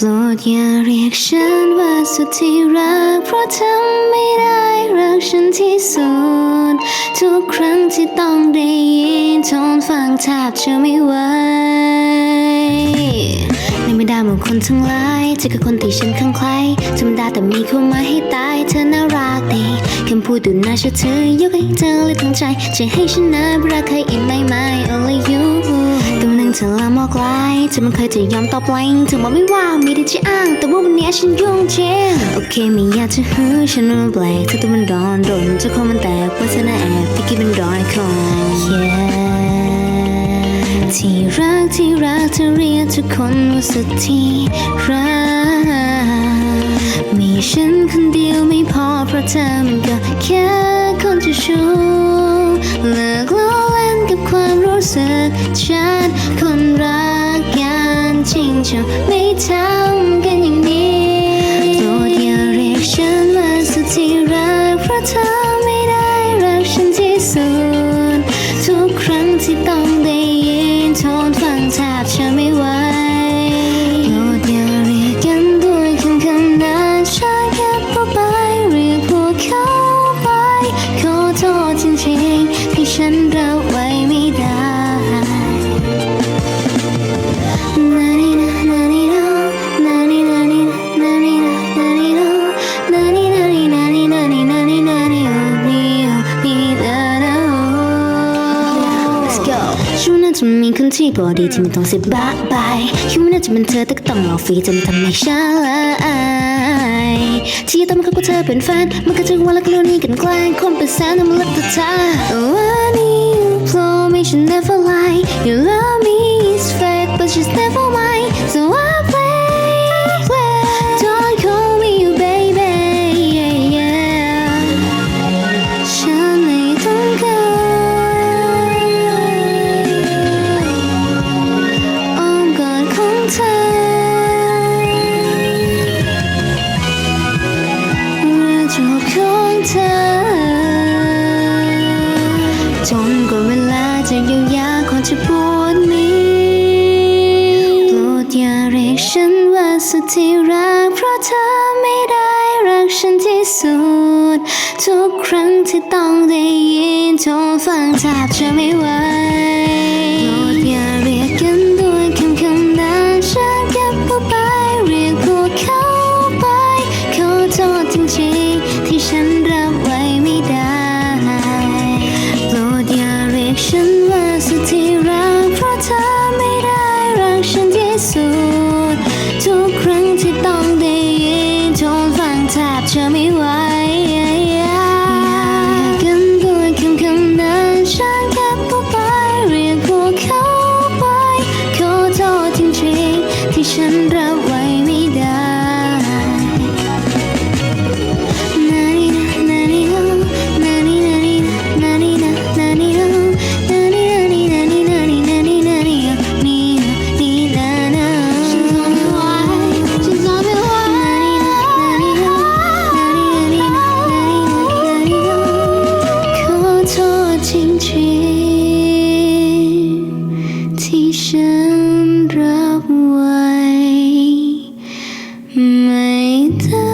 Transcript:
โปรดอย่าเรียกฉันว่าสุดที่รัก เพราะทำไม่ได้รักฉันที่สุด ทุกครั้งที่ต้องได้ยินโทนฟังแทบจะไม่ไหวในบรรดาหมู่คนทั้งหลายเธอคือคนที่ฉันข้างใครธรรมดาแต่มีเข้ามาให้ตาย เธอน่ารักดีคำพูดดูน่าเชื่อถือยกให้เธอเลยทั้งใจจะให้ฉันนะรักใครอีกไม่ เธอมันเคยจะยอมตอบไลน์เธอบอกไม่ว่ามีแต่จะอ้าง แต่ว่าวันนี้ฉันยุ่งจริงโอเคไม่อยากจะหือฉันมันแปลกเธอตัวมันร้อนโดนเจ้าของมันแตกว่าเธอน่าแอบที่คิดเป็นร้อยคน yeah ที่รักที่รักเธอเรียกทุกคนว่าสุดที่รักมีฉันคนเดียวไม่พอเพราะเธอมันก็แค่คนจะชูเลิกล้อเล่นกับความรู้สึกฉันคนรัก จะไม่ทำกันอย่างนี้โปรดอย่าเรียกฉันว่าสุดที่รักเพราะเธอไม่ได้รักฉันที่สุด ทุกครั้งที่ต้องได้ยินโทนฟังแทบจะไม่ไหว ช่วงนั้นจะมีคนที่พอดีที่ไม่ต้องเสียบ้าไปคิดว่าน่าจะเป็นเธอแต่ก็ต้องรอฟรีจะไม่ทำให้ฉันละอายที่ต้องมาเข้ากับเธอเป็นแฟนมันก็จะว่ารักเรู้นี่กันแกล้งคนเป็นแสนต้องมาเลือกแต่เธอวันนี้ you promise you never lie you love me จนกว่าเวลาจะเยียวยาคนจะปวดนี้โปรดอย่าเรียกฉันว่าสุดที่รักเพราะเธอไม่ได้รักฉันที่สุด ทุกครั้งที่ต้องได้ยินโทรฟังแทบจะไม่ไหว Thơ